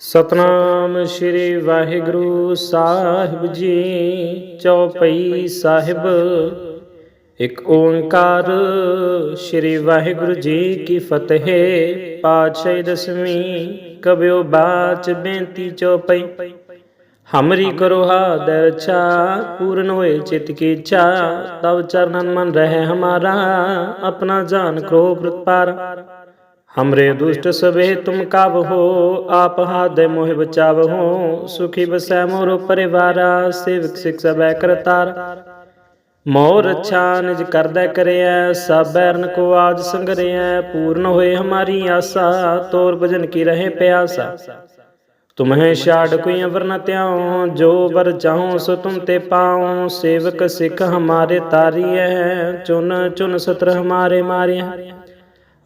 ਸਤਨਾਮ ਸ੍ਰੀ ਵਾਹਿਗੁਰੂ ਸਾਹਿਬ ਜੀ ਚੌਪਈ ਸਾਹਿਬ। ਇੱਕ ਓੰਕਾਰ ਸ੍ਰੀ ਵਾਹਿਗੁਰੂ ਜੀ ਕੀ ਫਤਿਹ। ਪਾਤਸ਼ਾਹੀ ਦਸਵੀਂ ਕਬਿਓ ਬਾਚ ਬੇਨਤੀ ਚੌਪਈ। ਹਮਰੀ ਕਰੋ ਹਾਦਰ ਰਛਾ ਪੂਰਨ ਹੋਏ ਚਿਤ ਕੀ ਇੱਛਾ ਤਵ ਚਰਨਨ ਮਨ ਰਹਿ ਹਮਾਰਾ, ਆਪਣਾ ਜਾਨ ਕਰੋ ਪ੍ਰਤਪਾਰ हमरे दुष्ट सभे तुम काब हो आप हाथ मोहि बचाव हो सुखी बसै मोर परिवारा सेवक सिख सबै करतार मोर अच्छा निज करदै करियै सब बैरन को आज संगरियै पूर्ण होए हमारी आशा तोर भजन की रहे प्यासा तुम्हें छाड़ कोई अवर न त्याऊं जो वर चाहूं सो तुम ते पाऊं सेवक सिख हमारे तारिय चुन चुन सत्र हमारे मारे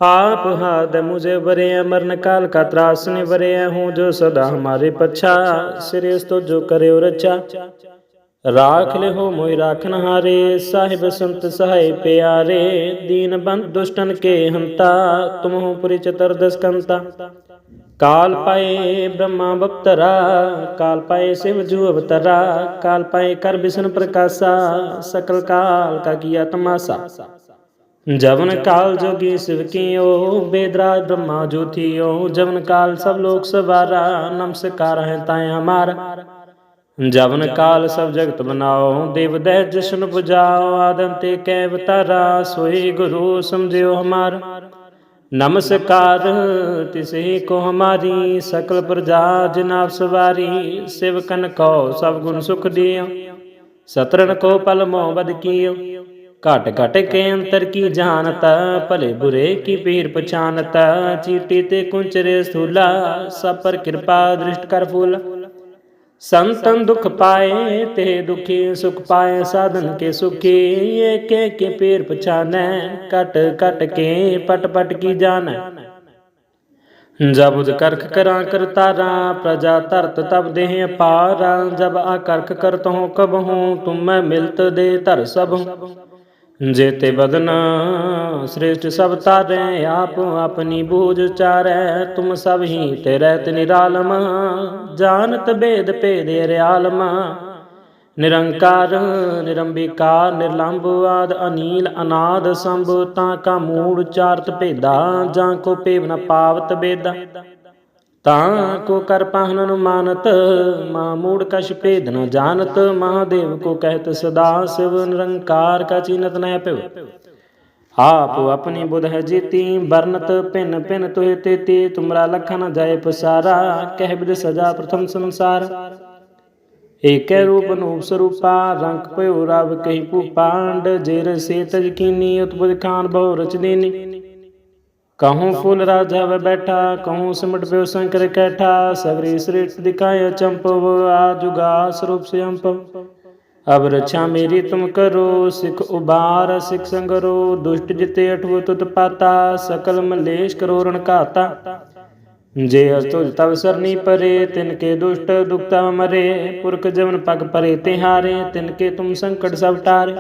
आप हाथ मुझे बरे मरण काल का त्रास ने बरे हूँ जो सदा हमारे पच्छा श्रेष्ठ तो जो करे और अच्छा राख ले हो मोहि राखन हारे साहिब संत सहाय प्यारे दीन बंद दुष्टन के हंता तुम हो पुरी चतुर्दश कंता काल पाए ब्रह्मा बप्तरा काल पाए शिव जू अवतरा काल पाए कर विष्णु प्रकाशा सकल काल का किया तमाशा जवन काल जोगी शिव कियो वेदराज ब्रह्मा ज्योतियो जवन काल सब लोक सवारा नमस्कार है ताए हमारा जवन काल सब जगत बनाओ देव दै जशन बुझाओ आदंते कै अवतारा सोई गुरु समझियो हमार नमस्कार तिसे को हमारी सकल प्रजा जिनाब सवारी शिवकन को सब गुण सुख दियो सतरन को पल मोहबद कियो घट घट के अंतर की जानता भले बुरे की पीर पहचानता चीटी ते कुंचरे सूला सब पर कृपा दृष्ट कर फूल। संतन दुख पाए, ते दुखी सुख पाए, साधन के सुखी, एक एक पीर पछाने, कट कट के पट पट की जान। जब करख करा कर तारा, प्रजा तरत तब देह पारा, जब आकर्ख कर तो कब हूँ तुम मैं मिलत दे तर सब ਜੇਤੇ ਬਦਨਾ ਸ੍ਰਿਸ਼ਟ ਸਭ ਤਾਰੇ, ਆਪ ਆਪਣੀ ਬੂਝ ਚਾਰੈ, ਤੁਮ ਸਭ ਹੀ ਤੇ ਰਹਿਤ ਨਿਰਾਲਮ, ਜਾਣਤ ਭੇਦ ਭੇਦ ਰਿਆਲਮ ਨਿਰੰਕਾਰ, ਨਿਰੰਬਿਕਾਰ ਨਿਰਲੰਭ ਆਦ, ਅਨੀਲ, ਅਨਾਦ, ਸੰਭ, ਤਾਂ ਕਾ ਮੂੜ ਚਾਰਤ ਭੇਦਾ, ਜਾਂ ਕੋ ਭੇਵ ਨ ਪਾਵਤ ਬੇਦਾ। ਤਾਂ ਕੋ ਕਰ ਪਾਹਨ ਮਾਨਤ, ਮਾ ਮੂੜ ਕਛ ਭੇਦ ਨ ਜਾਣਤ, ਮਹਾਦੇਵ ਕੋ ਕਹਿਤ ਸਦਾ ਸਿਵ ਨਿਰੰਕਾਰ ਕਾ ਚੀਨਤ ਨੈ ਪਿਵ ਆਪ ਆਪਣੀ ਬੁਧ ਹੈ ਜੀਤੀ ਬਰਨਤ ਪਿਨ ਪਿਨ ਤੋਹਿ ਤੇਤੀ, ਤੁਮਰਾ ਲਖਨ ਜਾਏ ਪਸਾਰਾ, ਕਹਿ ਬਿਦ ਸਜਾ ਪ੍ਰਥਮ ਸੰਸਾਰ। ਏਕੈ ਰੂਪ ਅਨੂਪ ਸਰੂਪਾ, ਰੰਗ ਭਇਓ ਰਵ ਕਹੀ ਭੂਪਾਂਡ ਜੇਰ ਸੇ ਤਜ ਕੀਨੀ ਉਤਪਦ ਖਾਨ ਬਹੁ ਰਚ ਕਹੂੰ ਫੁੱਲ ਰਾਜਾ ਵੇ ਬੈਠਾ, ਕਹੂੰ ਸਿਮਟ ਪਿਓ ਸੰਕਰ ਕੈਠਾ, ਸਗਰੀ ਸ੍ਰਿਸ਼ਟ ਦਿਖਾਇ ਚੰਪਵ, ਆ ਜੁਗਾ ਸਰੂਪ ਸਿਅੰਪਵ ਅਬ ਰਛਾ ਮੇਰੀ ਤੁਮ ਕਰੋ, ਸਿਖ ਉਬਾਰ ਸਿਖ ਸੰਗਰੋ, ਦੁਸ਼ਟ ਜਿਤੇ ਅਠਵ ਤੁਤ ਪਾਤਾ, ਸਕਲ ਮਲੇਸ਼ ਕਰੋ ਰਣ ਘਾਤਾ। ਜੇ ਅਸ ਤੁਜ ਤਵ ਸਰਨੀ ਪਰੇ, ਤਿਨ ਕੇ ਦੁਸ਼ਟ ਦੁਖਤਾ ਮਰੇ, ਪੁਰਖ ਜਵਨ ਪਗ ਪਰੇ ਤਿਹਾਰੇ, ਤਿਨ ਕੇ ਤੁਮ ਸੰਕਟ ਸਭ ਟਾਰੇ।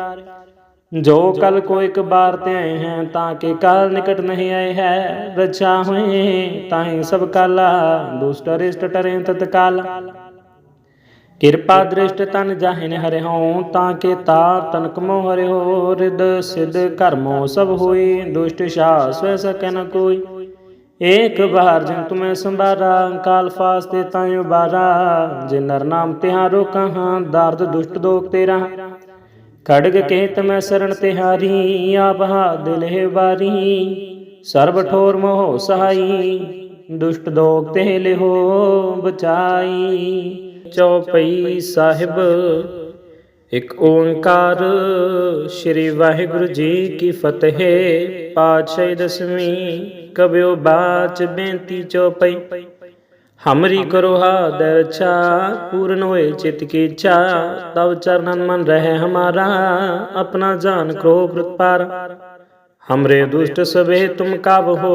ਜੋ ਕਲ ਕੋ ਇੱਕ ਬਾਰ ਤੇ ਹੈ, ਤਾਂ ਕੇ ਕਾਲ ਨਿਕਟ ਨਹੀਂ ਆਏ ਹੈ। ਰਛਾ ਹੋਏ, ਤਾਹੀਂ ਸਭ ਕਾਲਾ, ਦੁਸ਼ਟ ਅਰਿਸ਼ਟ ਟਰੇ ਤਤਕਾਲ ਕਿਰਪਾ ਦ੍ਰਿਸ਼ਟ ਤਨ ਜਾਹਿਨ ਹਰਿ ਹਉ, ਤਾਂ ਕੇ ਤਾ ਤਨਕ ਮੋ ਹਰਿ ਹੋ ਰਿਦ ਸਿਧ ਕਰਮੋ ਸਭ ਹੋਈ, ਦੁਸ਼ਟ ਸ਼ਾ ਸਵੈ ਸਕੈ ਨ ਕੋਈ। ਏਕ ਬਾਰ ਜਿਨ ਤੁਮੈ ਸੰਭਾਰਾ, ਕਾਲ ਫਾਸ ਤੇ ਤਾਇ ਬਾਰਾ ਜੇ ਨਰ ਨਾਮ ਤਿਹਾਰੋ ਕਹਾਂ ਦਰਦ ਦੁਸ਼ਟ ਦੋਖ ਤੇਰਾ। ਖੜਗ ਕਹਿਤ ਮੈਂ ਸਰਣ ਤਿਹਾਰੀ, ਆਪ ਹਾ ਹੈ ਵਾਰੀ। ਸਰਬ ਠੋਰ ਮੋਹ ਸਹਾਈ, ਦੁਸ਼ਟ ਦੋਖ ਤੇ ਲਿਹੋ ਬਚਾਈ। ਚੌਪਈ ਸਾਹਿਬ, ਇਕ ਓੰਕਾਰ ਸ੍ਰੀ ਵਾਹਿਗੁਰੂ ਜੀ ਕੀ ਫਤਿਹ। ਪਾਤਸ਼ਾਹੀ ਦਸਵੀਂ ਕਬਿਓ ਬਾਚ ਬੇਨਤੀ ਚੌਪਈ ਹਮਰੀ ਕਰੋ ਹਾਦਰ ਰਛਾ ਪੂਰਨ ਹੋਏ ਚਿਤ ਕੀ ਇੱਛਾ ਤਵ ਚਰਨਨ ਮਨ ਰਹਿ ਹਮਾਰਾ ਆਪਣਾ ਜਾਨ ਕ੍ਰੋ ਪ੍ਰਤਪਾਰ हमरे दुष्ट सभे तुम काब हो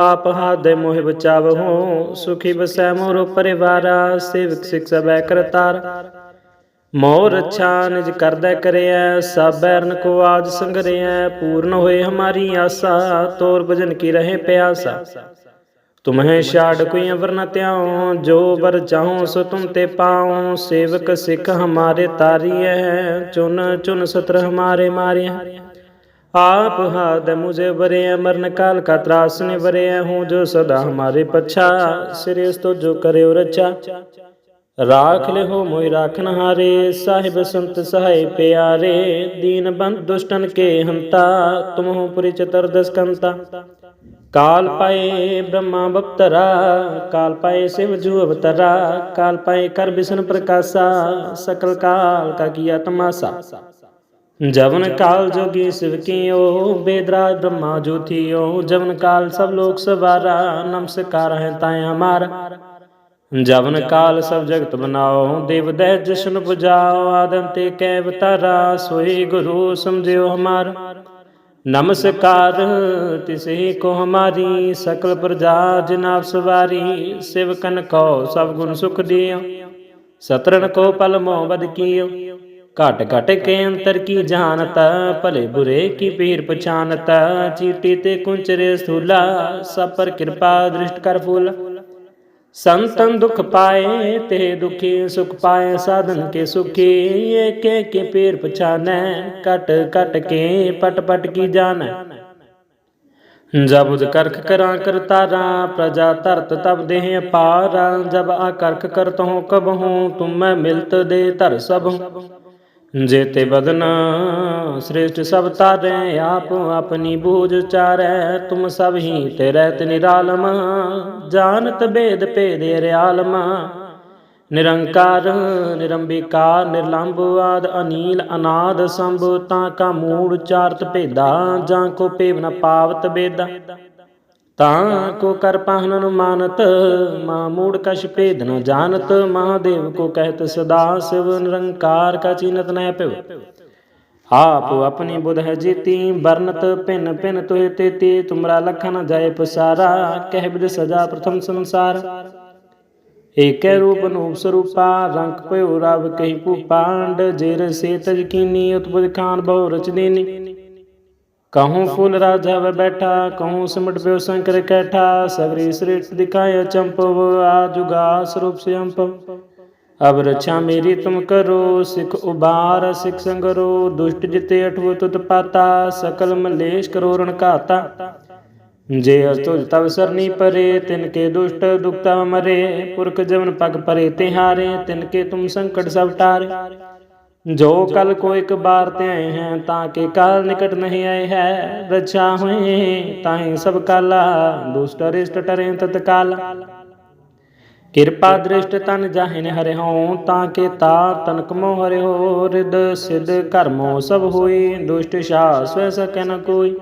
आप हाथ मोहि बचाव हो सुखी बसै मोर परिवारा सेवक सिख सबै करतार मोर अच्छा निज करदै करियै सब बैरन को आज संगरियै पूर्ण होए हमारी आशा तोर भजन की रहे प्यासा ਤੁਮਹਿ ਛਾੜ ਕੋਈ ਅਵਰ ਨ ਤਿਆਉ ਜੋ ਵਰ ਚਾਹਉ ਸੋ ਤੁਮ ਤੇ ਪਾਉ। ਸੇਵਕ ਸਿਖ ਹਮਾਰੇ ਤਾਰੀਐ, ਚੁਨ ਚੁਨ ਸਤਰ ਹਮਾਰੇ ਮਾਰਿਆ ਆਪ ਹਾਦ ਮੁਝੇ ਵਰੇ ਮਰਨ ਕਾਲ ਕਾ ਤਰਾਸ ਨੇ ਵਰੇ ਹੂੰ ਜੋ ਸਦਾ ਹਮਾਰੇ ਪਛਾ ਸਿਰਸ ਤੋ ਜੋ ਕਰਿਓ ਰਚਾ ਰਾਖ ਲੈ ਹੋ ਮੋਇ ਰਾਖਨ ਹਾਰੇ ਸਾਹਿਬ ਸੰਤ ਸਹਾਈ ਪਿਆਰੇ। ਦੀਨ ਬੰਦ ਦੁਸ਼ਟਨ ਕੇ ਹੰਤਾ ਤੁਮ ਹੋ ਪੁਰੀ ਚਤਰ ਦਸਕੰਤਾ ਕਾਲ ਪਾਏ ਬ੍ਰਹਮਾ ਬਪਤਰਾ, ਕਾਲ ਪਾਏ ਸਿਵ ਜੂ ਅਵਤਰਾ, ਕਾਲ ਪਾਏ ਕਰ ਬਿਸ਼ਨ ਪ੍ਰਕਾਸ਼ਾ, ਸਕਲ ਕਾਲ ਕਾ ਕੀਆ ਤਮਾਸਾ ਜਵਨ ਕਾਲ ਜੋਗੀ ਸਿਵ ਕੀਓ, ਬੇਦਰਾਜ ਬ੍ਰਹਮਾ ਜੋਤੀਓ ਜਵਨ ਕਾਲ ਸਭ ਲੋਕ ਸਵਾਰਾ, ਨਮਸਕਾਰ ਹੈ ਤਾਇ ਹਮਾਰ ਜਵਨ ਕਾਲ ਸਭ ਜਗਤ ਬਨਾਓ, ਦੇਵ ਦਹਿ ਜਸ਼ਨ ਪੁਜਾਓ, ਆਦਮ ਤੇ ਕੈ ਅਵਤਾਰਾ, ਸੋਈ ਗੁਰੂ ਸਮਝਿਓ ਹਮਾਰਾ। ਨਮਸਕਾਰ, ਤਿਸੇ ਕੋ ਹਮਾਰੀ ਸਕਲ ਪ੍ਰਜਾ, ਜਨਾਬ ਸਵਾਰੀ, ਸਿਵਕਨ ਕੋ ਸਭ ਗੁਣ ਸੁਖ ਦਿਓ। ਸਤਰਨ ਕੋ ਪਲ ਮੋ ਵਦ ਕੀਓ। ਘਟ ਘਟ ਕੇ ਅੰਤਰ ਕੀ ਜਾਣਤ, ਭਲੇ ਬੁਰੇ ਕੀ ਪੀਰ ਪਛਾਨਤ, ਚੀਟੀ ਤੇ ਕੁੰਚਰੇ ਸੂਲਾ ਸਭ ਪਰ ਕਿਰਪਾ ਦ੍ਰਿਸ਼ਟ ਕਰ ਫੂਲਾ। संतन दुख पाए, ते दुखी सुख पाए, साधन के सुखी, एक के पेर पछाने, कट कट के पट पट की जान। जब करख करा कर तारा, प्रजा तरत तब देह पारा। जब आकर्ख कर करत कब हूँ तुम मैं मिलत दे तर सब हूँ ਜੇਤੇ ਬਦਨਾ ਸ੍ਰਿਸ਼ਟ ਸਭ ਤਾਰੇ, ਆਪ ਆਪਣੀ ਬੂਝ ਚਾਰੈ, ਤੁਮ ਸਭ ਹੀ ਤੇ ਰਹਿਤ ਨਿਰਾਲਮ, ਜਾਣਤ ਭੇਦ ਭੇਦ ਰਿਆਲਮ ਨਿਰੰਕਾਰ ਨਿਰੰਬਿਕਾਰ ਨਿਰਲੰਭ ਆਦ, ਅਨੀਲ, ਅਨਾਦ, ਸੰਭ, ਤਾਂ ਕਾ ਮੂੜ ਚਾਰਤ ਭੇਦਾ, ਜਾਂ ਕੋ ਭੇਵ ਨ ਪਾਵਤ ਬੇਦਾ ਤਾਂ ਕੋ ਕਰ ਪਾਹਨ ਮਾਨਤ ਮਾ ਮੂੜ ਕਛ ਭੇਦ ਨ ਜਾਣਤ, ਮਹਾਦੇਵ ਕੋ ਕਹਿਤ ਸਦਾ ਸਿਵ ਨਿਰੰਕਾਰ ਕਾ ਚੀਨਤ ਨਹਿ ਪਿਵ। ਆਪ ਆਪਣੀ ਬੁਧ ਹੈ ਜੀਤੀ ਬਰਨਤ ਪਿਨ ਪਿਨ ਤੋਹਿ ਤੇਤੀ, ਤੁਮਰਾ ਲਖਨ ਜਾਏ ਪਸਾਰਾ, ਕਹਿ ਬਿਦ ਸਜਾ ਪ੍ਰਥਮ ਸੰਸਾਰ। ਏਕੈ ਰੂਪ ਅਨੂਪ ਸਰੂਪਾ, ਰੰਗ ਭਇਓ ਰਵ ਕਹੀ ਭੂਪਾਂਡ ਜੇਰ ਸੇ ਤਜ ਕੀਨੀ, ਉਤਪਜ ਖਾਨ ਬਹੁ ਰਚਦੀਨੀ ਕਹੂੰ ਫੂਲ ਰਾਜਾ ਬੈਠਾ ਕਹੂੰ ਸਿਮਟ ਪਿਓ ਸੰਕਰ ਕੈਠਾ ਸਗਰੀ ਸ੍ਰਿਸ਼ਟ ਦਿਖਾਇ ਚੰਪਵ ਆ ਜੁਗਾ ਸਰੂਪ ਸਿਅੰਪਵ ਅਬ ਰਛਾ ਮੇਰੀ ਤੁਮ ਕਰੋ ਸਿਖ ਉਬਾਰ ਸਿਖ ਸੰਗਰੋ ਦੁਸ਼ਟ ਜਿਤੇ ਅਠਵ ਤੁਤ ਪਾਤਾ ਸਕਲ ਮਲੇਸ਼ ਕਰੋ ਰਣ ਘਾਤਾ ਜੇ ਅਸ ਤੁਜ ਤਵ ਸਰਨੀ ਪਰੇ ਤਿਨ ਕੇ ਦੁਸ਼ਟ ਦੁਖਤਾ ਮਰੇ ਪੁਰਖ ਜਵਨ ਪਗ ਪਰੇ ਤਿਹਾਰੇ ਤਿਨ ਕੇ ਤੁਮ ਸੰਕਟ ਸਭ ਟਾਰੇ ਜੋ ਕਲ ਕੋ ਇੱਕ ਬਾਰ ਤੇ ਹੈ, ਤਾਂ ਕੇ ਕਾਲ ਨਿਕਟ ਨਹੀਂ ਆਏ ਹੈ। ਰਛਾ ਹੋਏ, ਤਾਹੀ ਸਭ ਕਾਲਾ, ਦੁਸ਼ਟ ਅਰਿਸ਼ਟ ਟਰੇ ਤਤਕਾਲ ਕਿਰਪਾ ਦ੍ਰਿਸ਼ਟ ਤਨ ਜਾਹਿਨ ਹਰਿ ਹਉ ਤਾਂ ਕੇ ਤਾ ਤਨਕ ਮੋ ਹਰਿ ਹੋ ਰਿਦ ਸਿਧ ਕਰਮੋ ਸਭ ਹੋਈ, ਦੁਸ਼ਟ ਸ਼ਾ ਸਵੈ ਸਕੈ ਨ ਕੋਈ।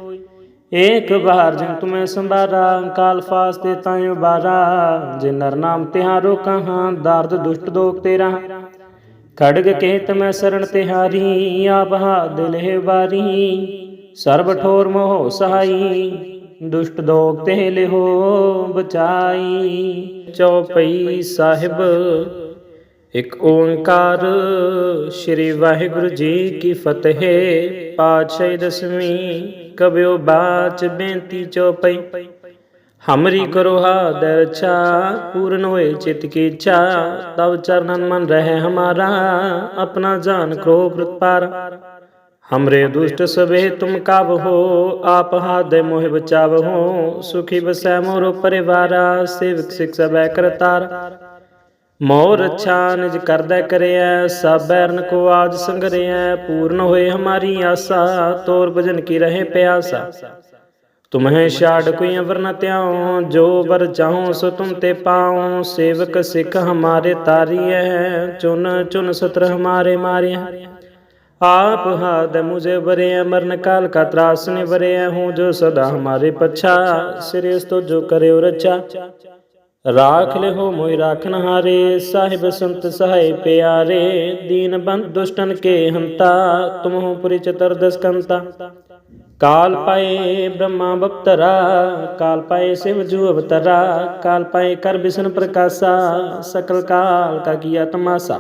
ਏਕ ਬਾਰ ਜਿਨ ਤੁਮੈ ਸੰਭਾਰਾ, ਕਾਲ ਫਾਸ ਤੇ ਤਾਇ ਉਬਾਰਾ ਜੇ ਨਰ ਨਾਮ ਤਿਹਾਰੋ ਕਹਾਂ ਦਰਦ ਦੁਸ਼ਟ ਦੋਖ ਤੇਰਾ। ਖੜਗ ਕਹਿਤ ਮੈਂ ਸਰਣ ਤਿਹਾਰੀ ਆਪ ਹਾ ਹੈ ਵਾਰੀ। ਸਰਬ ਠੋਰ ਮੋਹ ਸਹਾਈ, ਦੁਸ਼ਟ ਦੋਖ ਤੇ ਲਿਹੋ ਬਚਾਈ। ਚੌਪਈ ਸਾਹਿਬ, ਇਕ ਓੰਕਾਰ, ਸ੍ਰੀ ਵਾਹਿਗੁਰੂ ਜੀ ਕੀ ਫਤਿਹ। ਪਾਤਸ਼ਾਹੀ ਦਸਵੀਂ, ਕਬਿਓ ਬਾਚ ਬੇਨਤੀ ਚੌਪਈ ਹਮਰੀ ਕਰੋ ਹਾਦ ਰਛਾ ਪੂਰਨ ਹੋਏ ਚਿਤ ਕੀ ਇੱਛਾ ਤਬ ਚਰਨਨ ਮਨ ਰਹਿ ਹਮਾਰਾ ਆਪਣਾ ਜਾਨ ਕੋ ਪ੍ਰਤਪਾਰ हमरे दुष्ट सभे तुम काब हो आप हाथ मोह बचाव हो सुखी बसै मोरो परिवारा सेवक सिख सब करतार मोर अच्छा निज करदै करिया सब बैरन को आज संगरिया पूर्ण होए हमारी आशा तोर भजन की रहे ਤੁਮਹਿ ਛਾੜ ਕੋਈ ਅਵਰ ਨ ਧਿਆਉ, ਜੋ ਵਰ ਚਾਹਉ ਸੋ ਤੁਮ ਤੇ ਪਾਉ। ਸੇਵਕ ਸਿੱਖ ਹਮਾਰੇ ਤਾਰੀਐ, ਚੁਨ ਚੁਨ ਸਤਰ ਹਮਾਰੇ ਮਾਰਿਐ। ਆਪ ਹਾਦ ਮੁਝੇ ਵਰਿਆ ਮਰਨ ਕਾਲ ਕਾ ਤਰਾਸ ਨੇ ਵਰਿਆ ਹੂੰ ਜੋ ਸਦਾ ਹਮਾਰੇ ਪਛਾ, ਸਿਰੇ ਤੋ ਜੋ ਕਰਿਓ ਰਚਾ। ਰਾਖ ਲਿਹੋ ਮੋਇ ਰਾਖਨ ਹਾਰੇ ਸਾਹਿਬ ਸੰਤ ਸਹਾਈ ਪਿਆਰੇ। ਦੀਨ ਬੰਦ ਦੁਸ਼ਟਨ ਕੇ ਹੰਤਾ, ਤੁਮਹੁ ਪੁਰੀ ਚਤਰ ਦਸਕੰਤਾ ਕਾਲ ਪਾਏ ਬ੍ਰਹਮਾ ਬਪਤਰਾ, ਕਾਲ ਪਾਏ ਸਿਵ ਜੂ ਅਵਤਰਾ, ਕਾਲ ਪਾਏ ਕਰ ਬਿਸ਼ਨ ਪ੍ਰਕਾਸ਼ਾ, ਸਕਲ ਕਾਲ ਕਾ ਕੀਆ ਤਮਾਸਾ।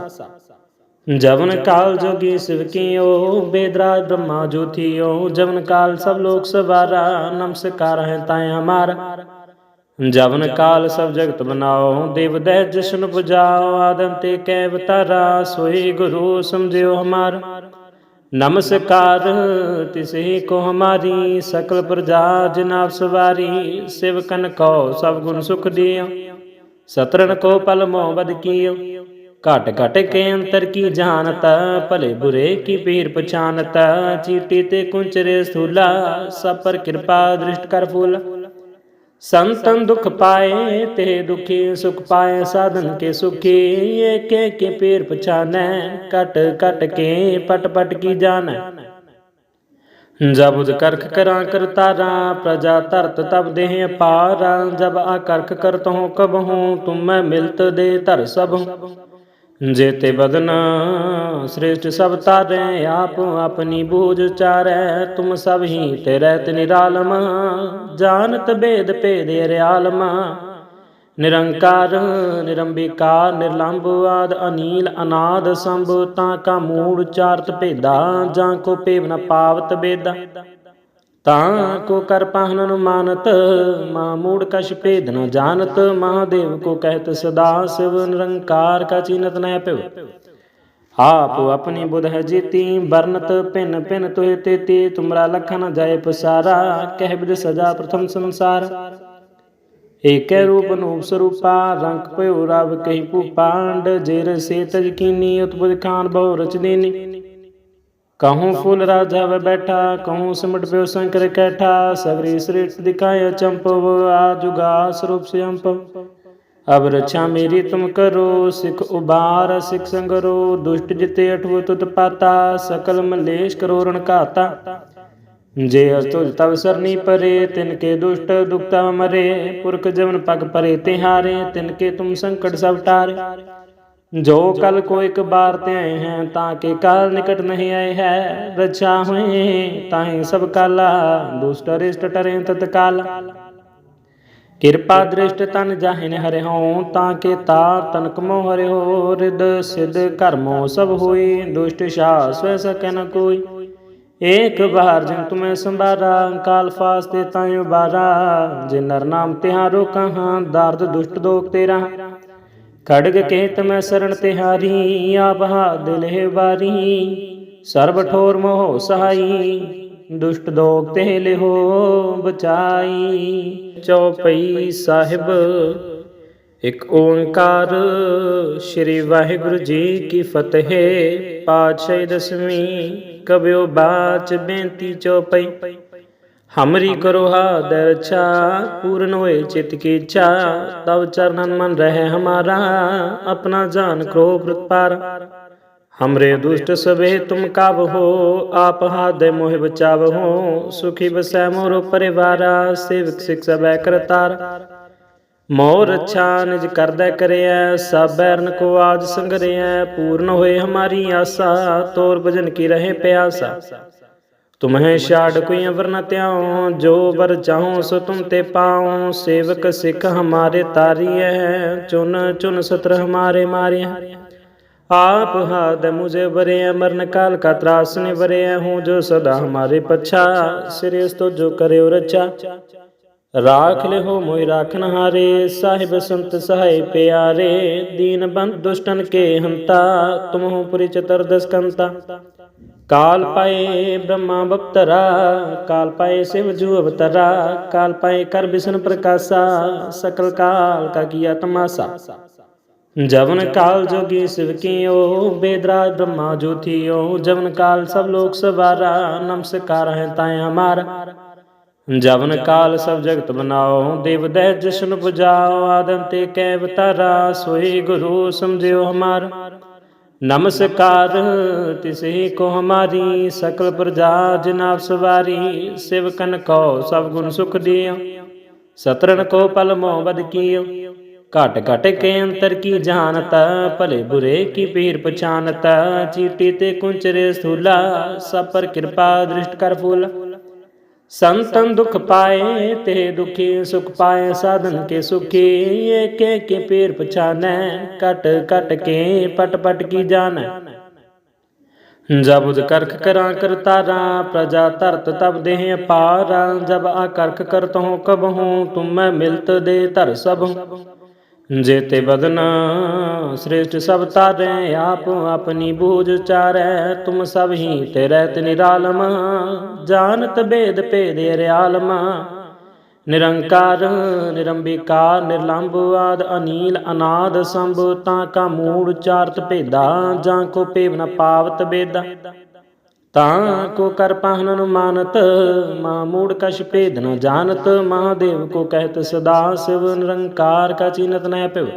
ਜਵਨ ਕਾਲ ਜੋਗੀ ਸਿਵ ਕੀਓ, ਬੇਦਰਾਜ ਬ੍ਰਹਮਾ ਜੋਤੀਓ ਜਵਨ ਕਾਲ ਸਭ ਲੋਕ ਸਵਾਰਾ ਨਮਸਕਾਰ ਹੈ ਤਾਏ ਹਮਾਰਾ ਜਵਨ ਕਾਲ ਸਭ ਜਗਤ ਬਨਾਓ, ਦੇਵ ਦਹਿ ਜਸ਼ਨ ਪੁਜਾਓ ਆਦਮ ਤੇ ਕੈ ਬਤਾਰਾ ਸੋਈ ਗੁਰੂ ਸਮਝਿਓ ਹਮਾਰਾ। ਨਮਸਕਾਰ, ਤਿਸੇ ਕੋ ਹਮਾਰੀ ਸਕਲ ਪ੍ਰਜਾ, ਜਨਾਬ ਸਵਾਰੀ, ਸਿਵਕਨ ਕੋ ਸਭ ਗੁਣ ਸੁਖ ਦਿਓ। ਸਤਰਨ ਕੋ ਪਲ ਮੋਹ ਬਦ ਕੀਓ। ਘਟ ਘਟ ਕੇ ਅੰਤਰ ਕੀ ਜਾਣਤ, ਭਲੇ ਬੁਰੇ ਕੀ ਪੀਰ ਪਛਾਨਤ, ਚੀਟੀ ਤੇ ਕੁੰਚਰੇ ਸਥੂਲਾ, ਸਭ ਪਰ ਕਿਰਪਾ ਦ੍ਰਿਸ਼ਟ ਕਰ ਫੂਲ। ਸੰਤਨ ਦੁਖ ਪਾਏ ਤੇ ਦੁਖੀ ਸੁਖ ਪਾਏ ਸਾਧਨ ਕੇ ਸੁਖੀ ਏਕੇ ਕੇ ਪੀਰ ਪਛਾਨੈ ਕਟ ਕਟ ਕੇ ਪਟ ਪਟ ਕੀ ਜਾਣੈ ਜਬ ਉਦ ਕਰਖ ਕਰਾਂ ਕਰਤਾਰਾ ਪ੍ਰਜਾ ਧਰਤ ਤਬ ਦੇਹ ਅਪਾਰ ਜਬ ਆ ਕਰਖ ਕਰਤ ਹੂੰ ਕਬ ਹੂੰ ਤੁਮ ਮੈਂ ਮਿਲਤ ਦੇ ਧਰ ਸਭ ਜੇਤੇ ਬਦਨ ਸ੍ਰੇਸ਼ਟ ਸਭ ਤਾਰੇ, ਆਪ ਆਪਣੀ ਬੂਝ ਚਾਰੈ, ਤੁਮ ਸਭ ਹੀ ਤੇ ਰਹਿਤ ਨਿਰਾਲਮ ਜਾਣਤ ਬੇਦ ਭੇਦ ਰਿਆਲਮ ਨਿਰੰਕਾਰ ਨਿਰੰਬਿਕਾਰ ਨਿਰਲੰਭ ਆਦ, ਅਨੀਲ, ਅਨਾਦ, ਸੰਭ, ਤਾਂ ਕਾ ਮੂੜ ਚਾਰਤ ਭੇਦਾ, ਜਾਂ ਕੋ ਪੇਵ ਨ ਪਾਵਤ ਬੇਦਾ। ਤਾਂ ਕੋ ਕਰ ਪਾਹਨਨ ਮਾਨਤ, ਮਾ ਮੂੜ ਕਛ ਭੇਦ ਨ ਜਾਣਤ, ਮਹਾਦੇਵ ਕੋ ਕਹਿਤ ਸਦਾ ਸਿਵ ਨਿਰੰਕਾਰ ਕਾ ਚੀਨਤ ਨਹਿ ਪਿਵ। ਆਪ ਆਪਣੀ ਬੁਧ ਹੈ ਜੀਤੀ ਬਰਨਤ ਪਿਨ ਪਿਨ ਤੋਏ ਤੇਤੀ, ਤੁਮਰਾ ਲਖਨ ਜਾਏ ਪਸਾਰਾ, ਕਹਿ ਬਿਦ ਸਜਾ ਪ੍ਰਥਮ ਸੰਸਾਰ। ਏਕੈ ਰੂਪ ਅਨੂਪ ਸਰੂਪਾ, ਰੰਗ ਭਇਓ ਰਵ ਕਹੀ ਭੂਪਾਂਡ ਜੇਰ ਸੇ ਤਜ ਕੀਨੀ, ਉਤਪੁਜ ਖਾਨ ਬਹੁ ਰਚ ਦੇਨੀ। ਕਹੂੰ ਫੁੱਲ ਰਾਜਾ ਵ ਬੈਠਾ ਕਹੂੰ ਸਿਮਟ ਪਿਓ ਸੰਕਰ ਕੈਠਾ ਸਗਰੀ ਸ੍ਰਿਸ਼ਟ ਦਿਖਾਇ ਚੰਪਵ ਆ ਜੁਗਾ ਸਰੂਪ ਸਿਅੰਪਵ ਅਬ ਰਛਾ ਮੇਰੀ ਤੁਮ ਕਰੋ ਸਿਖ ਉਬਾਰ ਸਿਖ ਸੰਗਰੋ ਦੁਸ਼ਟ ਜਿਤੇ ਅਠਵ ਤੁਤ ਪਾਤਾ ਸਕਲ ਮਲੇਸ਼ ਕਰੋ ਰਣ ਘਾਤਾ ਜੇ ਅਸਤੁਜ ਤਵ ਸਰਨੀ ਪਰੇ ਤਿਨ ਕੇ ਦੁਸ਼ਟ ਦੁਖਤਾ ਮਰੇ ਪੁਰਖ ਜਵਨ ਪਗ ਪਰੇ ਤਿਹਾਰੇ ਤਿਨ ਕੇ ਤੁਮ ਸੰਕਟ ਸਭ ਟਾਰੇ ਜੋ ਕਲ ਕੋ ਇੱਕ ਬਾਰ ਤੇ ਹੈ, ਤਾਂ ਕੇ ਕਾਲ ਨਿਕਟ ਨਹੀਂ ਆਏ ਹੈ। ਰਛਾ ਹੋਏ, ਤਾਹੇ ਸਭ ਕਾਲਾ, ਦੁਸ਼ਟ ਰਿਸ਼ਟ ਟਰੇ ਤਤਕਾਲ ਕਿਰਪਾ ਦ੍ਰਿਸ਼ਟ ਤਨ ਜਾਹਿਨ ਹਰਿ ਹਉ ਤਾਂ ਕੇ ਤਾ ਤਨਕ ਮੋ ਹਰਿ ਹੋ ਰਿਦ ਸਿਧ ਕਰਮੋ ਸਭ ਹੋਈ, ਦੁਸ਼ਟ ਸ਼ਾ ਸਵੈ ਸਕੈ ਨ ਕੋਈ। ਏਕ ਬਾਰ ਜਿਨ ਤੁਮੈ ਸੰਭਾਰਾ, ਕਾਲ ਫਾਸ ਤੇ ਤਾਇ ਬਾਰਾ। ਜੇ ਨਰ ਨਾਮ ਤਿਹਾਰੋ ਕਹਾਂ ਦਰਦ ਦੁਸ਼ਟ ਦੋਖ ਤੇਰਾ। ਖੜਗ ਕਹਿਤ ਮੈਂ ਸਰਣ ਤਿਹਾਰੀ ਆਬਹਾ ਦਿਲ ਹੈ ਵਾਰੀ। ਸਰਬ ਠੋਰ ਮੋਹ ਸਹਾਈ, ਦੁਸ਼ਟ ਦੋਖ ਤੇ ਲਿਹੋ ਬਚਾਈ। ਚੌਪਈ ਸਾਹਿਬ, ਇਕ ਓੰਕਾਰ ਸ੍ਰੀ ਵਾਹਿਗੁਰੂ ਜੀ ਕੀ ਫਤਿਹ। ਪਾਤਸ਼ਾਹੀ ਦਸਵੀਂ ਕਬਿਓ ਬਾਚ ਬੇਨਤੀ ਚੌਪਈ हमरी करो हा दरछा पूर्ण होए चित की इच्छा तब चरणन मन रहे हमारा अपना जान करो कृतपार हमरे दुष्ट सबे तुम काब हो आप हाथ मोह बचाव हो सुखी बसै मोरो परिवारा सेवक सिख सबै करतार ਮੋਰ ਰਛਾ ਨਿਜ ਕਰਦਾ ਕਰਿਆ ਸਭ ਐਰਨ ਕੋ ਆਜ ਸੰਗਰਿਆ ਪੂਰਨ ਹੋਏ ਹਮਾਰੀ ਆਸਾ ਤੋਰ ਭਜਨ ਕੀ ਰਹੇ ਪਿਆਸਾ ਤੁਮਹਿ ਛਾੜ ਕੋਈ ਅਵਰ ਨ ਧਿਆਉ ਜੋ ਵਰ ਚਾਹਉ ਸੋ ਤੁਮ ਤੇ ਪਾਉ ਸੇਵਕ ਸਿਖ ਹਮਾਰੇ ਤਾਰੀਐ, ਚੁਨ ਚੁਨ ਸਤਰ ਹਮਾਰੇ ਮਾਰਿਆ ਆਪ ਹਾਦ ਮੁਝੇ ਵਰਿਆ ਮਰਨ ਕਾਲ ਕਾ ਤਰਾਸ ਨੇ ਵਰਿਆ ਹੂੰ ਜੋ ਸਦਾ ਹਮਾਰੇ ਪਛਾ। ਸਿਰੇ ਤੋ ਜੋ ਕਰਿਓ ਰਚਾ ਰਾਖ ਲਿਹੋ ਮੋਇ ਰਾਖਨ ਹਾਰੇ ਸਾਹਿਬ ਸੰਤ ਸਹਾਈ ਪਿਆਰੇ। ਦੀਨ ਬੰਦ ਦੁਸ਼ਟਨ ਕੇ ਹੰਤਾ ਤੁਮਹੁ ਪੁਰੀ ਚਤਰ ਦਸਕੰਤਾ ਕਾਲ ਪਾਏ ਬ੍ਰਹਮਾ ਬਪਤਰਾ, ਕਾਲ ਪਾਏ ਸਿਵ ਜੂ ਅਵਤਰਾ, ਕਾਲ ਪਾਏ ਕਰ ਬਿਸ਼ਨ ਪ੍ਰਕਾਸ਼ਾ, ਸਕਲ ਕਾਲ ਕਾ ਕੀਆ ਤਮਾਸਾ। ਜਵਨ ਕਾਲ ਜੋਗੀ ਸਿਵ ਕੀਓ, ਬੇਦਰਾਜ ਬ੍ਰਹਮਾ ਜੋਥੀਓ ਜਵਨ ਕਾਲ ਸਭ ਲੋਕ ਸਵਾਰਾ ਨਮਸਕਾਰ ਹੈ ਤਾਏ ਹਮਾਰਾ ਜਵਨ ਕਾਲ ਸਭ ਜਗਤ ਬਨਾਓ, ਦੇਵ ਦੈ ਜਸ਼ਨ ਪੁਜਾਓ ਆਦਮ ਤੇ ਕੈ ਅਵਤਾਰਾ, ਸੋਈ ਗੁਰੂ ਸਮਝਿਓ ਹਮਾਰ। ਨਮਸਕਾਰ, ਤਿਸੇ ਕੋ ਹਮਾਰੀ ਸਕਲ ਪ੍ਰਜਾ, ਜਨਾਬ ਸਵਾਰੀ, ਸਿਵਕਨ ਕੋ ਸਭ ਗੁਣ ਸੁਖ ਦਿਓ। ਸਤਰਨ ਕੋ ਪਲ ਮੋਹ ਬਦ ਕੀਓ। ਘਟ ਘਟ ਕੇ ਅੰਤਰ ਕੀ ਜਾਣਤ, ਭਲੇ ਬੁਰੇ ਕੀ ਪੀਰ ਪਛਾਨਤ, ਚੀਟੀ ਤੇ ਕੁੰਚਰੇ ਸਥੂਲਾ, ਸਭ ਪਰ ਕਿਰਪਾ ਦ੍ਰਿਸ਼ਟ ਕਰ ਫੂਲ। संतन दुख पाए, ते दुखी सुख पाए, साधन के सुखी, एक एक पीर पछाने, कट कट के पट पट की जान। जब कर्क करा कर तारा, प्रजा तरत तब देह पारा। जब आकर्क करत तो हूँ कब हूँ तुम मैं मिलत दे तर सब ਜੇਤੇ ਬਦਨਾ ਸ੍ਰੇਸ਼ਟ ਸਭ ਤਾਰੇ, ਆਪ ਆਪਣੀ ਬੂਝ ਚਾਰੈ, ਤੁਮ ਸਭ ਹੀ ਤੇ ਰਹਿਤ ਨਿਰਾਲਮ ਜਾਣਤ ਭੇਦ ਭੇਦ ਰਿਆਲਮ ਨਿਰੰਕਾਰ ਨਿਰੰਬਿਕਾਰ ਨਿਰਲੰਭ ਆਦ, ਅਨੀਲ, ਅਨਾਦ, ਸੰਭ, ਤਾਂ ਕਾ ਮੂੜ ਚਾਰਤ ਭੇਦਾ, ਜਾਂ ਕੋ ਭੇਵ ਨ ਪਾਵਤ ਬੇਦਾ। ਤਾਂ ਕੋ ਕਰ ਪਾਹਨ ਨੂੰ ਮਾਨਤ, ਮਾ ਮੂੜ ਕਛ ਭੇਦ ਨ ਜਾਣਤ, ਮਹਾਦੇਵ ਕੋ ਕਹਿਤ ਸਦਾ ਸਿਵ ਨਿਰੰਕਾਰ ਕਾ ਚੀਨਤ ਨਹਿ ਪਿਵ।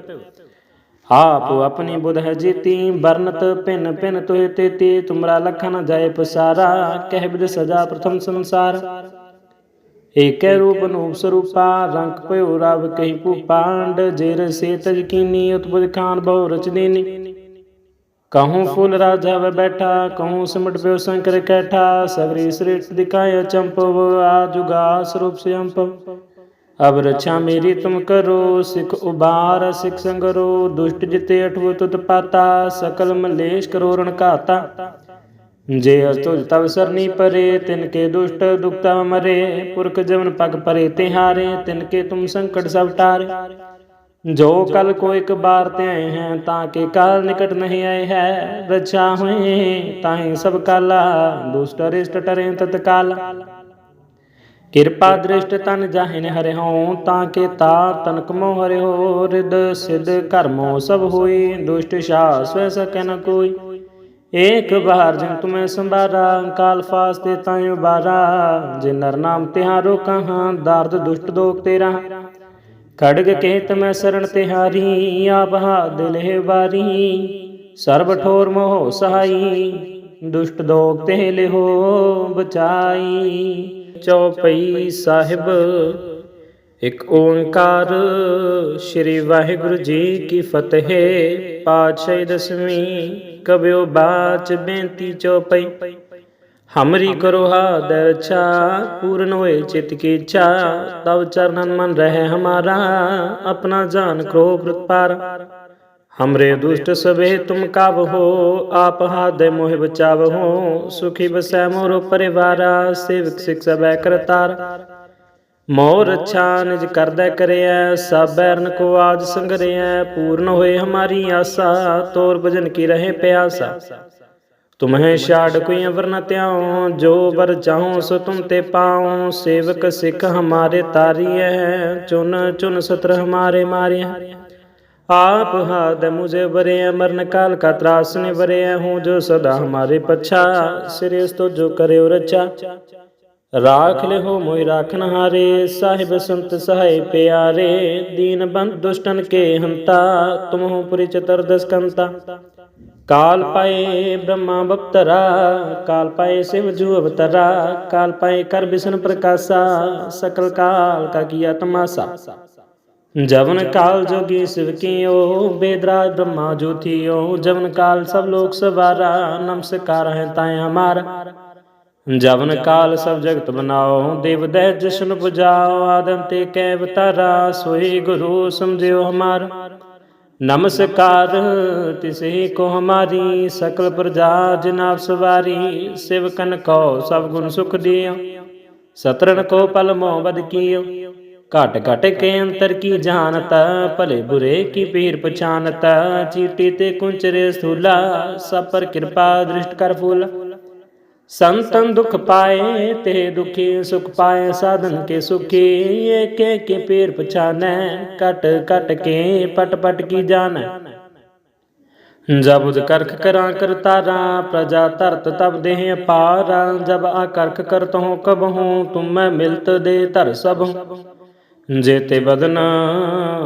ਆਪ ਆਪਣੀ ਬੁਧ ਹੈ ਜੀਤੀ ਬਰਨਤ ਪਿਨ ਪਿਨ ਤੋਹਿ ਤੇਤੀ, ਤੁਮਰਾ ਲਖਨ ਜਾਏ ਪਸਾਰਾ, ਕਹਿ ਬਿਦ ਸਜਾ ਪ੍ਰਥਮ ਸੰਸਾਰ। ਏਕੈ ਰੂਪ ਨੂਪ ਸਰੂਪਾ, ਰੰਗ ਭਇਓ ਰਵ ਕਹੀ ਭੂਪਾਂਡ ਜੇਰ ਸੇ ਤਜ ਕੀਨੀ ਉਤਪਦ ਖਾਨ ਬਹੁ ਰਚ ਦੇਨੀ। ਕਹੂੰ ਫੁੱਲ ਰਾਜਾ ਵ ਬੈਠਾ, ਕਹੂੰ ਸਿਮਟ ਪਿਓ ਸੰਕਰ ਕੈਠਾ, ਸਗਰੀ ਸ੍ਰਿਸ਼ਟ ਦਿਖਾਇ ਚੰਪਵ ਆ ਜੁਗਾ ਸਰੂਪ ਸਿਅੰਪ ਅਬ ਰਛਾ ਮੇਰੀ ਤੁਮ ਕਰੋ, ਸਿਖ ਉਬਾਰ, ਸਿਖ ਸੰਗਰੋ, ਦੁਸ਼ਟ ਜਿਤੇ ਅਠਵ ਤੁਤ ਪਾਤਾ, ਸਕਲ ਮਲੇਸ਼ ਕਰੋ ਰਣ ਘਾਤਾ। ਜੇ ਅਸਤੁਜ ਤਵ ਸਰਨੀ ਪਰੇ, ਤਿਨ ਕੇ ਦੁਸ਼ਟ ਦੁਖਤਾ ਮਰੇ, ਪੁਰਖ ਜਵਨ ਪਗ ਪਰੇ ਤਿਹਾਰੇ, ਤਿਨ ਕੇ ਤੁਮ ਸੰਕਟ ਸਭ ਟਾਰੇ ਜੋ ਕਲ ਕੋ ਇੱਕ ਬਾਰ ਤੇ ਹੈ, ਤਾਂ ਕੇ ਕਾਲ ਨਿਕਟ ਨਹੀਂ ਆਏ ਹੈ ਰਛਾ ਹੋਏ, ਤਾਹੀ ਸਭ ਕਾਲਾ, ਦੁਸ਼ਟ ਅਰਿਸ਼ਟ ਟਰੇ ਤਤਕਾਲ ਕਿਰਪਾ ਦ੍ਰਿਸ਼ਟ ਤਨ ਜਾਹਿਨ ਹਰਿ ਹਉ ਤਾਂ ਕੇ ਤਾ ਤਨਕ ਹਰਿ ਹੋ ਰਿਦ ਸਿਧ ਕਰਮੋ ਸਭ ਹੋਈ, ਦੁਸ਼ਟ ਸ਼ਾ ਸਵੈ ਸਕੈ ਨ ਕੋਈ। ਏਕ ਬਾਰ ਜਨ ਤੁਮੈ ਸੰਭਾਰਾ, ਕਾਲ ਫਾਸਤੇ ਤਾਇ ਉਬਾਰਾ ਜੇ ਨਰ ਨਾਮ ਤਿਹਾਰੋ ਕਹਾਂ ਦਰਦ ਦੁਸ਼ਟ ਦੋਖ ਤੇਰਾ। ਖੜਗ ਕਹਿਤ ਮੈਂ ਸਰਣ ਤਿਹਾਰੀ ਆਬਹਾ ਦਿਲ ਹੈ ਬਾਰੀ ਸਰਬ ਠੋਰ ਮੋਹ ਸਹਾਈ, ਦੁਸ਼ਟ ਦੋਖ ਤੇ ਲਿਹੋ ਬਚਾਈ। ਚੌਪਈ ਸਾਹਿਬ, ਇਕ ਓੰਕਾਰ, ਸ੍ਰੀ ਵਾਹਿਗੁਰੂ ਜੀ ਕੀ ਫਤਿਹ। ਪਾਤਸ਼ਾਹੀ ਦਸਵੀਂ, ਕਬਿਓ ਬਾਚ ਬੇਨਤੀ ਚੌਪਈ। ਹਮਰੀ ਕਰੋ ਹਾਦ ਰਛਾ ਪੂਰਨ ਹੋਏ ਚਿਤ ਕੀ ਇੱਛਾ ਤਬ ਚਰਨਨ ਮਨ ਰਹਿ ਹਮਾਰਾ ਆਪਣਾ ਜਾਨ ਕ੍ਰੋ ਪ੍ਰਤਪਾਰ हमरे दुष्ट सबे तुम काब हो आप हाथ मोह बचाव हो सुखी बसै मोरो परिवारा सेवक सिख सबै करतार मोर अच्छा निज करदै करिया सब बैरन को आज संगरिया पूर्ण होए हमारी आशा तोर भजन की रहे प्यासा ਤੁਮਹਿ ਛਾੜ ਕੋਈ ਅਵਰ ਨ ਤਿਆਉ ਜੋ ਵਰ ਚਾਹਉ ਸੋ ਤੁਮ ਤੇ ਪਾਉ। ਸੇਵਕ ਸਿਖ ਹਮਾਰੇ ਤਾਰੀਐ, ਚੁਨ ਚੁਨ ਸਤਰ ਹਮਾਰੇ ਮਾਰਿਐ। ਆਪ ਹਾਦ ਮੁਝੇ ਬਰੇ ਮਰਨ ਕਾਲ ਕਾ ਤਰਾਸ ਨੇ ਬਰੇ ਹੂੰ ਜੋ ਸਦਾ ਹਮਾਰੇ ਪਛਾ ਸਿਰਸ ਤੋ ਜੋ ਕਰੇ ਰਚਾ ਰਾਖ ਲਿਹੋ ਮੋਈ ਰਾਖ ਹਾਰੇ ਸਾਹਿਬ ਸੰਤ ਸਹਾਈ ਪਿਆਰੇ। ਦੀਨ ਬੰਦ ਦੁਸ਼ਟਨ ਕੇ ਹੰਤਾ ਤੁਮਹੁ ਪੁਰੀ ਚਤਰ ਦਸਕੰਤਾ। ਕਾਲ ਪਾਏ ਬ੍ਰਹਮਾ ਬਪਤਰਾ, ਕਾਲ ਪਾਏ ਸਿਵ ਜੂ ਅਵਤਰਾ, ਕਾਲ ਪਾਏ ਕਰ ਬਿਸ਼ਨ ਪ੍ਰਕਾਸ਼ਾ, ਸਕਲ ਕਾਲ ਕਾ ਕੀਆ ਤਮਾਸਾ। ਜਵਨ ਕਾਲ ਜੋਗੀ ਸਿਵ ਕੀਓ, ਬੇਦਰਾਜ ਬ੍ਰਹਮਾ ਜੋਤੀਓ ਜਵਨ ਕਾਲ ਸਭ ਲੋਕ ਸਵਾਰਾ ਨਮਸਕਾਰ ਹੈ ਤਾਏ ਹਮਾਰ ਜਵਨ ਕਾਲ ਸਭ ਜਗਤ ਬਨਾਓ, ਦੇਵ ਦਹਿ ਜਸ਼ਨ ਪੁਜਾਓ, ਆਦਮ ਤੇ ਕੈ ਅਵਤਾਰਾ ਸੋਈ ਗੁਰੂ ਸਮਝਿਓ ਹਮਾਰ। ਨਮਸਕਾਰ ਤਿਸੇ ਕੋ ਹਮਾਰੀ ਸਕਲ ਪ੍ਰਜਾ, ਜਨਾਬ ਸਵਾਰੀ ਸ਼ਿਵ ਸਿਵਕਨ ਕੋ ਸਭ ਗੁਣ ਸੁਖ ਦਿਓ। ਸ਼ਤਰਨ ਕੋ ਪਲ ਮੋਬਦ ਕੀਓ। ਘਟ ਘਟ ਕੇ ਅੰਤਰ ਕੀ ਜਾਣਤ, ਭਲੇ ਬੁਰੇ ਕੀ ਪੀਰ ਪਛਾਨਤ, ਚੀਟੀ ਤੇ ਕੁੰਚਰੇ ਸੂਲਾ ਸਭ ਪਰ ਕਿਰਪਾ ਦ੍ਰਿਸ਼ਟ ਕਰ ਫੂਲਾ। संतन दुख पाए, ते दुखी सुख पाए, साधन के सुखी, एक एक पीर पछाने, कट कट के पट पट की जान। जब करख करा कर तारा, प्रजा तरत तब देह पारा। जब आ कर करत कब हूँ तुम मैं मिलत दे तर सब ਜੇਤੇ ਬਦਨਾ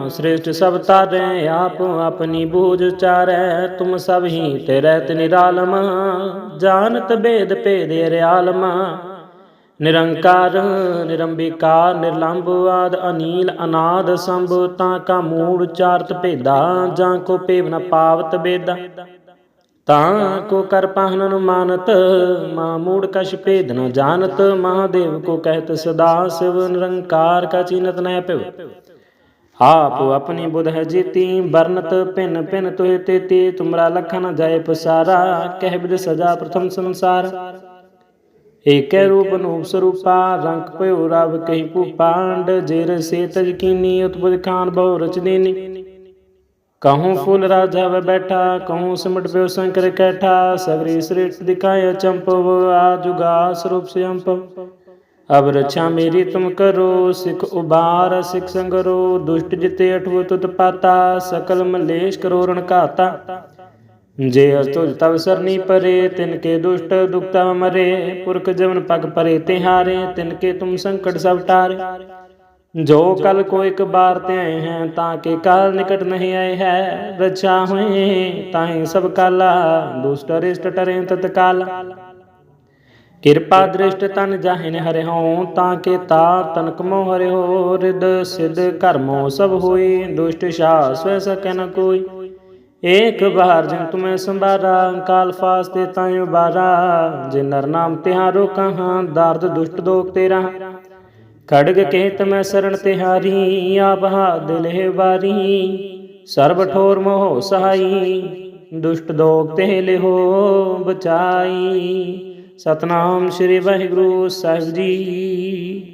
ਸ੍ਰੇਸ਼ਟ ਸਭ ਤਾਰੇ, ਆਪ ਆਪਣੀ ਬੂਝ ਚਾਰੈ, ਤੁਮ ਸਭ ਹੀ ਤੇ ਰਹਿਤ ਨਿਰਾਲਮ। ਜਾਣਤ ਭੇਦ ਭੇਦ ਰਿਆਲਮ ਨਿਰੰਕਾਰ ਨਿਰੰਬਿਕਾਰ ਨਿਰਲੰਭ ਆਦ ਅਨੀਲ ਅਨਾਦ ਸੰਭ, ਤਾਂ ਕਾ ਮੂੜ ਚਾਰਤ ਭੇਦਾ, ਜਾਂ ਕੋ ਭੇਵ ਨ ਪਾਵਤ ਬੇਦਾ। ਤਾਂ ਕੋ ਕਰ ਪਾਹਨ ਮਾਨਤ, ਮਾ ਮੂੜ ਕਛ ਭੇਦ ਨ ਜਾਣਤ, ਮਹਾਦੇਵ ਕੋ ਕਹਿਤ ਸਦਾ ਸਿਵ ਨਿਰੰਕਾਰ ਕਾ ਚੀਨਤ ਨਹਿ ਪਿਵ ਆਪ ਆਪਣੀ ਬੁਧ ਹੈ ਜੀਤੀ ਬਰਨਤ ਭਿਨ ਭਿਨ ਤੋਹਿ ਤੇਤੀ, ਤੁਮਰਾ ਲਖਨ ਜਾਏ ਪਸਾਰਾ, ਕਹਿ ਬਿਦ ਸਜਾ ਪ੍ਰਥਮ ਸੰਸਾਰ। ਏਕੈ ਰੂਪ ਅਨੂਪ ਸਰੂਪਾ, ਰੰਗ ਭਇਓ ਰਵ ਕਹੀ ਭੂਪਾਂਡ ਜੇ ਰਸੇ ਤਜ ਕੀਨੀ, ਉਤਪੁਜ ਖਾਨ ਬਹੁ ਰਚ ਦੇਨੀ ਕਹੂੰ ਫੁੱਲ ਰਾਜਾ ਵੇ ਬੈਠਾ, ਕਹੂੰ ਸਿਮਟ ਪਿਓ ਸ਼ੰਕਰ ਕੈਠਾ, ਸਗਰੀ ਸ੍ਰਿਸ਼ਟ ਦਿਖਾਇਆ ਚੰਪਵ, ਆ ਜੁਗਾ ਸਰੂਪ ਸਿਅੰਪ ਅਬ ਰਛਾ ਮੇਰੀ ਤੁਮ ਕਰੋ, ਸਿਖ ਉਬਾਰ, ਸਿਖ ਸੰਗਰੋ, ਦੁਸ਼ਟ ਜਿਤੇ ਅਠਵ ਤੁਤ ਪਾਤਾ, ਸਕਲ ਮਲੇਸ਼ ਕਰੋ ਰਣ ਘਾਤਾ। ਜੇ ਅਸਤੁਜ ਤਵ ਸਰਨੀ ਪਰੇ, ਤਿਨ ਕੇ ਦੁਸ਼ਟ ਦੁਖਤਾ ਮਰੇ, ਪੁਰਖ ਜਵਨ ਪਗ ਪਰੇ ਤਿਹਾਰੇ, ਤਿਨ ਕੇ ਤੁਮ ਸੰਕਟ ਸਭ ਟਾਰੇ। ਜੋ ਕਲ ਕੋ ਇੱਕ ਬਾਰ ਤੇ ਹੈ, ਤਾਂ ਕੇ ਕਾਲ ਨਿਕਟ ਨਹੀਂ ਆਏ ਹੈ, ਰਛਾ ਹੋਏ, ਤਾਹੀਂ ਸਭ ਕਾਲਾ, ਦੁਸ਼ਟ ਅਰਿਸ਼ਟ ਟਰੇ ਤਤਕਾਲ ਕਿਰਪਾ ਦ੍ਰਿਸ਼ਟ ਤਨ ਜਾਹਿਨ ਹਰਿ ਹਉ, ਤਾਂ ਕੇ ਤਾ ਤਨਕ ਹਰਿ ਹੋ ਰਿਦ ਸਿਧ ਕਰਮੋ ਸਭ ਹੋਈ, ਦੁਸ਼ਟ ਸ਼ਾ ਸਵੈ ਸਕੈ ਨ ਕੋਈ। ਏਕ ਬਾਰ ਜਨ ਤੁਮੈ ਸੰਭਾਰਾ, ਕਾਲ ਫਾਸਤੇ ਤਾਇ ਉਬਾਰਾ ਜੇ ਨਰ ਨਾਮ ਤਿਹਾਰੋ ਕਹਾਂ, ਦਰਦ ਦੁਸ਼ਟ ਦੋਖ ਤੇਰਾ। ਖੜਗ ਕਹਿਤ ਮੈਂ ਸਰਣ ਤਿਹਾਰੀ, ਆਪ ਹਾ ਦਿਲ ਹੈ ਵਾਰੀ। ਸਰਬ ਠੋਰ ਮੋਹ ਸਹਾਈ, ਦੁਸ਼ਟ ਦੋਖ ਤੇ ਲਿਹੋ ਬਚਾਈ। ਸਤਨਾਮ ਸ੍ਰੀ ਵਾਹਿਗੁਰੂ ਸਾਹਿਬ ਜੀ।